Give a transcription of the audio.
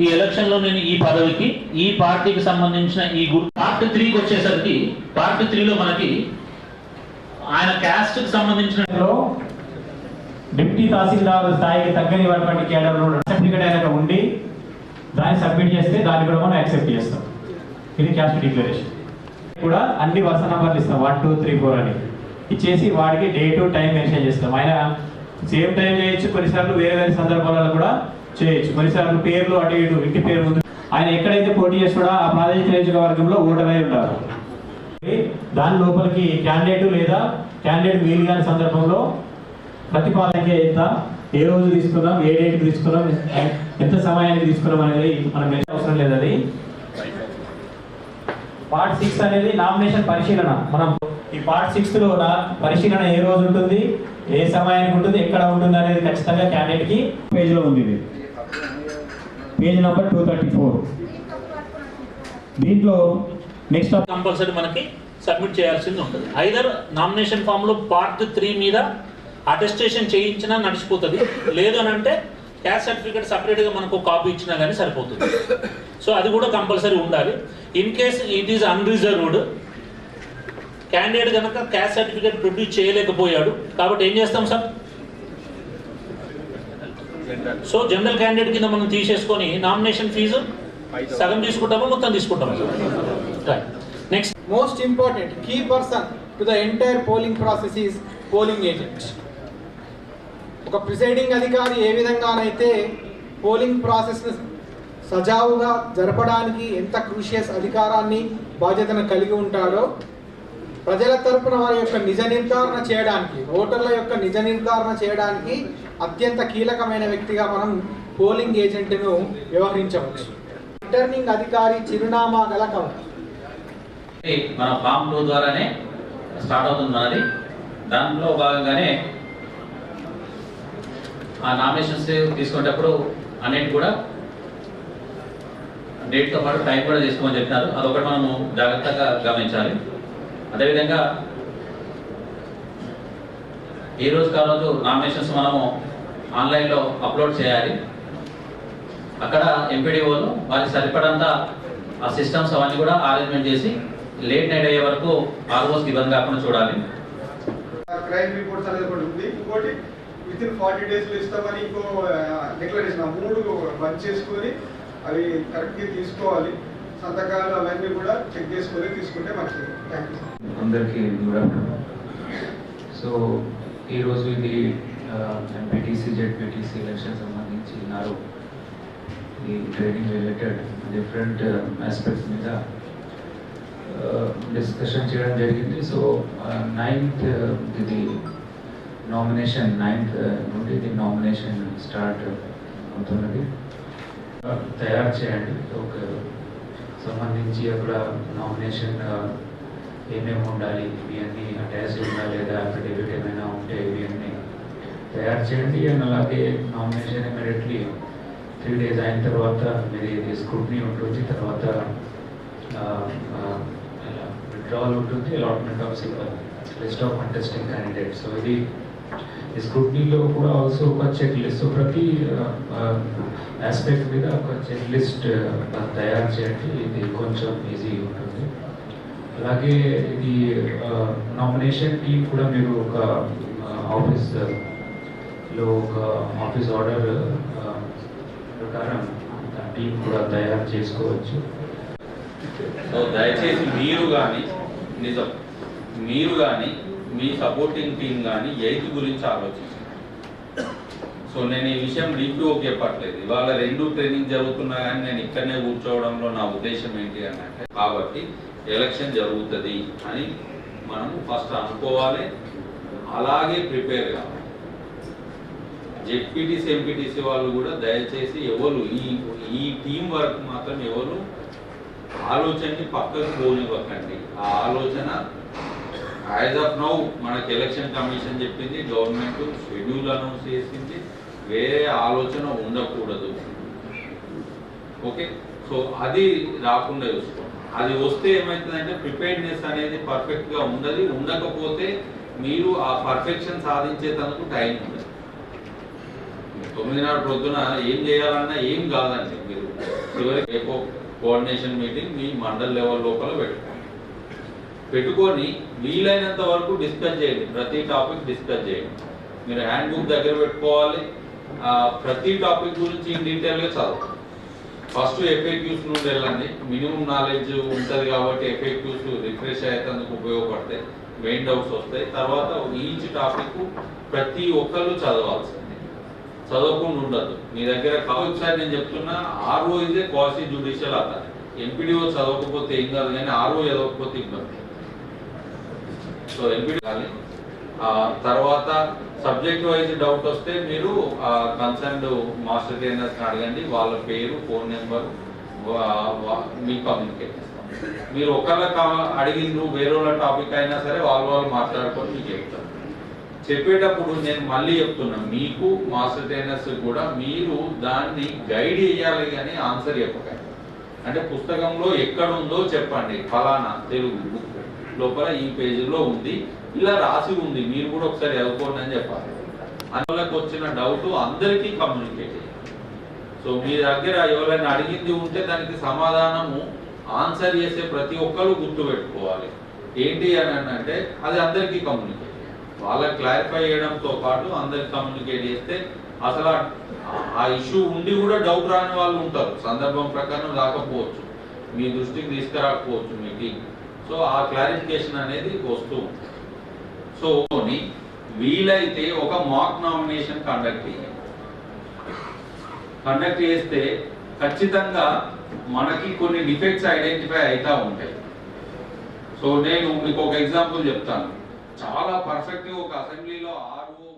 ఈ ఎలక్షన్లో నేను ఈ పదవికి ఈ పార్టీకి సంబంధించిన ఈ గుర్తు పార్ట్ త్రీకి వచ్చేసరికి పార్ట్ త్రీలో మనకి ఆయన క్యాస్ట్కి సంబంధించిన డిప్యూటీ తహసీల్దార్ స్థాయికి తగ్గనివ్వటువంటి కేడర్ సర్టిఫికేట్ అయినాక ఉండి దాన్ని సబ్మిట్ చేస్తే దాన్ని కూడా మనం యాక్సెప్ట్ చేస్తాం. ఇది క్యాస్ట్ డిక్లరేషన్ కూడా అన్ని వరుస నంబర్లు ఇస్తాం. వన్ టూ త్రీ ఫోర్ అని. ఇచ్చేసి వాడికి డే టు టైం మెన్షన్ చేస్తాం. ఆయన సేమ్ టైం చేయొచ్చు. కొన్నిసార్లు వేరే వేరే సందర్భాలలో కూడా చేయొచ్చు కొన్నిసార్లు పేర్లు అటు ఇటు ఇంటి పేరు ముందు. ఆయన ఎక్కడైతే పోటీ చేస్తాడో ఆ ప్రాదేశిక నియోజకవర్గంలో ఓటరై ఉంటారు. దాని లోపలికి క్యాండిడేట్ లేదా క్యాండిడేట్ వీలు కాని సందర్భంలో ప్రతిపాదనకి ఎంత ఏ రోజు తీసుకున్నాం ఏ డేట్ తీసుకున్నాం ఎంత సమయానికి తీసుకున్నాం అనేది మనం మెన్షన్ అవసరం లేదు అది పార్ట్ సిక్స్ అనేది నామినేషన్ పరిశీలన. మనం ఈ పార్ట్ సిక్స్త్లో పరిశీలన ఏ రోజు ఉంటుంది ఏ సమయానికి ఉంటుంది ఎక్కడ ఉంటుంది అనేది ఖచ్చితంగా క్యాండిడేట్కి పేజ్లో ఉంది ఇది. Page number two thirty four. దీంట్లో నెక్స్ట్ కంపల్సరీ మనకి సబ్మిట్ చేయాల్సింది ఉంటుంది. ఐదర్ నామినేషన్ ఫామ్లో పార్ట్ త్రీ మీద అటెస్టేషన్ చేయించినా నడిచిపోతుంది. లేదు అని అంటే క్యాస్ట్ సర్టిఫికేట్ సపరేట్గా మనకు కాపీ ఇచ్చినా కానీ సరిపోతుంది. సో అది కూడా కంపల్సరీ ఉండాలి. In case it is unreserved candidate కనుక క్యాస్ట్ సర్టిఫికేట్ ప్రొడ్యూస్ చేయలేకపోయాడు కాబట్టి ఏం చేస్తాం సార్? సో జనరల్ క్యాండిడేట్ కింద మనం తీసేసుకొని నామినేషన్ ఫీజు సగం తీసుకుంటామా మొత్తం తీసుకుంటామా? Sir next most important key person to the entire polling process is polling agent. ఒక ప్రిసైడింగ్ అధికారి ఏ విధంగానైతే పోలింగ్ ప్రాసెస్ని సజావుగా జరపడానికి ఎంత క్రూషియస్ అధికారాన్ని బాధ్యతను కలిగి ఉంటాడో ప్రజల తరపున వారి యొక్క నిజ నిర్ధారణ చేయడానికి ఓటర్ల యొక్క నిజ నిర్ధారణ చేయడానికి అత్యంత కీలకమైన వ్యక్తిగా మనం పోలింగ్ ఏజెంట్ను వ్యవహరించవచ్చు. రిటర్నింగ్ అధికారి చిరునామా గల మన ఫామ్ టూ ద్వారానే స్టార్ట్ అవుతుంది మనది. దాంట్లో భాగంగానే ఆ నామినేషన్స్ తీసుకునేటప్పుడు అన్నిటి కూడా డేట్తో పాటు టైం కూడా తీసుకోమని చెప్తున్నారు అదొకటి మనము జాగ్రత్తగా గమనించాలి. అదేవిధంగా ఈరోజు రోజు నామినేషన్స్ మనము ఆన్లైన్లో అప్లోడ్ చేయాలి. అక్కడ ఎంపీడీఓలు వారికి సరిపడంత ఆ సిస్టమ్స్ అవన్నీ కూడా అరేంజ్మెంట్ చేసి లేట్ నైట్ అయ్యే వరకు ఆల్మోస్ట్ ఇబ్బంది కాకుండా చూడాలి. క్రైమ్ రిపోర్ట్స్ అనేది ఒకటి ఉంది. ఇంకోటి విత్ ఇన్ ఫార్టీ డేస్లో ఇస్తామని ఇంకో డిక్లరేషన్ ఆ మూడు బంద్ చేసుకొని అవి కరెక్ట్గా తీసుకోవాలి. సంతకాలు అవన్నీ కూడా చెక్ చేసుకొని తీసుకుంటే మంచిది. థ్యాంక్ యూ అందరికీ గుడ్ ఆఫ్టర్నూన్. సో ఈరోజు ఇది ఎంపీటీసీ జెడ్పీటీసీ ఎలక్షన్ సంబంధించి నారు ఈ ట్రేడింగ్ రిలేటెడ్ డిఫరెంట్ ఆస్పెక్ట్స్ మీద డిస్కషన్ చేయడం జరిగింది. సో నైన్త్ ఇది నామినేషన్ నైన్త్ నుండి ఇది నామినేషన్ స్టార్ట్ అవుతున్నది. తయారు చేయండి. ఒక సంబంధించి అక్కడ నామినేషన్ ఏమేమి ఉండాలి ఇవి అన్నీ అటాచ్ ఉందా లేదా అఫిడేవిట్ ఏమైనా ఉంటే ఇవి అన్నీ తయారు చేయండి అండ్ అలాగే నామినేషన్ ఇమీడియట్లీ త్రీ డేస్ అయిన తర్వాత మీరు ఇది స్క్రూట్నీ ఉంటుంది తర్వాత విత్డ్రావల్ ఉంటుంది allotment of list of contesting candidate so ఇది ఈ స్క్రూట్నీలో కూడా ఆల్సో ఒక చెక్ లిస్ట్ ప్రతి ఆస్పెక్ట్ మీద ఒక చెక్ లిస్ట్ తయారు చేయండి. ఇది కొంచెం ఈజీ ఉంటుంది. అలాగే ఇది నామినేషన్ టీం కూడా మీరు ఒక ఆఫీస్లో ఒక ఆఫీస్ ఆర్డర్ ప్రకారం టీం కూడా తయారు చేసుకోవచ్చు. సో దయచేసి మీరు కానీ నిజం మీరు కానీ మీ సపోర్టింగ్ టీం కానీ ఎయిత్ గురించి ఆలోచించండి. సో నేను ఈ విషయం డీపీఓకి చెప్పట్లేదు ఇవాళ రెండు ట్రైనింగ్ జరుగుతున్నా కానీ నేను ఇక్కడనే కూర్చోవడంలో నా ఉద్దేశం ఏంటి అని అంటే కాబట్టి ఎలక్షన్ జరుగుతుంది అని మనము ఫస్ట్ అనుకోవాలి. అలాగే ప్రిపేర్ కావాలి. జెడ్పీటీసీ ఎంపీటీసీ వాళ్ళు కూడా దయచేసి ఎవరు ఈ ఈ టీం వర్క్ మాత్రం ఎవరు ఆలోచనని పక్కకు పోనివ్వకండి. ఆ ఆలోచన యాజ్ ఆఫ్ నౌ మనకి ఎలక్షన్ కమిషన్ చెప్పింది గవర్నమెంట్ షెడ్యూల్ అనౌన్స్ చేసింది వేరే ఆలోచన ఉండకూడదు. ఓకే? సో అది రాకుండా చూసుకోండి. అది వస్తే ఏమవుతుందంటే ప్రిపేర్డ్నెస్ అనేది పర్ఫెక్ట్గా ఉండదు. ఉండకపోతే మీరు ఆ పర్ఫెక్షన్ సాధించే తనకు టైం తొమ్మిదిన్నర ప్రొద్దున ఏం చేయాలన్నా ఏం కాదండి మీరు. చివరికి రేపు కోఆర్డినేషన్ మీటింగ్ మీ మండల్ లెవెల్ లోపల పెట్టుకోండి. పెట్టుకొని వీలైనంత వరకు డిస్కస్ చేయండి. ప్రతి టాపిక్ డిస్కస్ చేయండి. మీరు హ్యాండ్ బుక్ దగ్గర పెట్టుకోవాలి. ప్రతి టాపిక్ గురించి ఇన్ డీటెయిల్గా చదవండి. ఫస్ట్ ఎఫ్ఏక్యూస్ నుండి వెళ్ళండి. మినిమం నాలెడ్జ్ ఉంటుంది కాబట్టి ఎఫ్ఏక్యూస్ రిఫ్రెష్ అయ్యేందుకు ఉపయోగపడతాయి. మెయిన్ డౌట్స్ వస్తాయి. తర్వాత ఈచ్ టాపిక్ ప్రతి ఒక్కరు చదవాల్సింది. చదవకుండా ఉండదు మీ దగ్గర ఒకసారి నేను చెప్తున్నా ఆర్ఓ ఇదే క్వాసీ జ్యుడిషియల్ అతను ఎంపీడీఓ చదవకపోతే ఏం కాదు కానీ ఆర్ఓ చదవకపోతే ఇబ్బంది. సో ఎంపీడీ కానీ తర్వాత సబ్జెక్ట్ వైజ్ డౌట్ వస్తే మీరు కన్సర్న్డ్ మాస్టర్ ట్రైనర్స్ అడగండి వాళ్ళ పేరు ఫోన్ నెంబర్ మీ కమ్యూనికేట్ మీరు ఒకళ్ళ అడిగిండ్రు వేరే వాళ్ళ టాపిక్ అయినా సరే వాళ్ళు వాళ్ళు మాట్లాడుకొని మీకు చెప్తారు. చెప్పేటప్పుడు నేను మళ్ళీ చెప్తున్నా మీకు మాస్టర్ ట్రైనర్స్ కూడా మీరు దాన్ని గైడ్ చేయాలి కానీ ఆన్సర్ చెప్పకండి. అంటే పుస్తకంలో ఎక్కడ ఉందో చెప్పండి ఫలానా తెలుగు బుక్. లోపల ఈ పేజీలో ఉంది ఇలా రాసి ఉంది మీరు కూడా ఒకసారి చదువుకోండి అని చెప్పాలి. అందులోకి వచ్చిన డౌట్ అందరికీ కమ్యూనికేట్ చేయాలి సో మీ దగ్గర ఎవరైనా అడిగింది ఉంటే దానికి సమాధానము ఆన్సర్ చేసే ప్రతి ఒక్కరు గుర్తు పెట్టుకోవాలి ఏంటి అని అంటే అది అందరికీ కమ్యూనికేట్ వాళ్ళకి క్లారిఫై చేయడంతో పాటు అందరికి కమ్యూనికేట్ చేస్తే అసలు ఆ- ఇష్యూ ఉండి కూడా డౌట్ రాని వాళ్ళు ఉంటారు. సందర్భం ప్రకారం రాకపోవచ్చు. మీ దృష్టికి తీసుకురాకపోవచ్చు మీ టీం సో ఆ క్లారిఫికేషన్ అనేది వస్తూ సో వీలైతే ఒక మాక్ నామినేషన్ కండక్ట్ చేయాలి కండక్ట్ చేస్తే ఖచ్చితంగా మనకి కొన్ని డిఫెక్ట్స్ ఐడెంటిఫై అవుతా ఉంటాయి. సో నేను మీకు ఒక ఎగ్జాంపుల్ చెప్తాను. చాలా పర్ఫెక్ట్ ఒక అసెంబ్లీలో ఆరు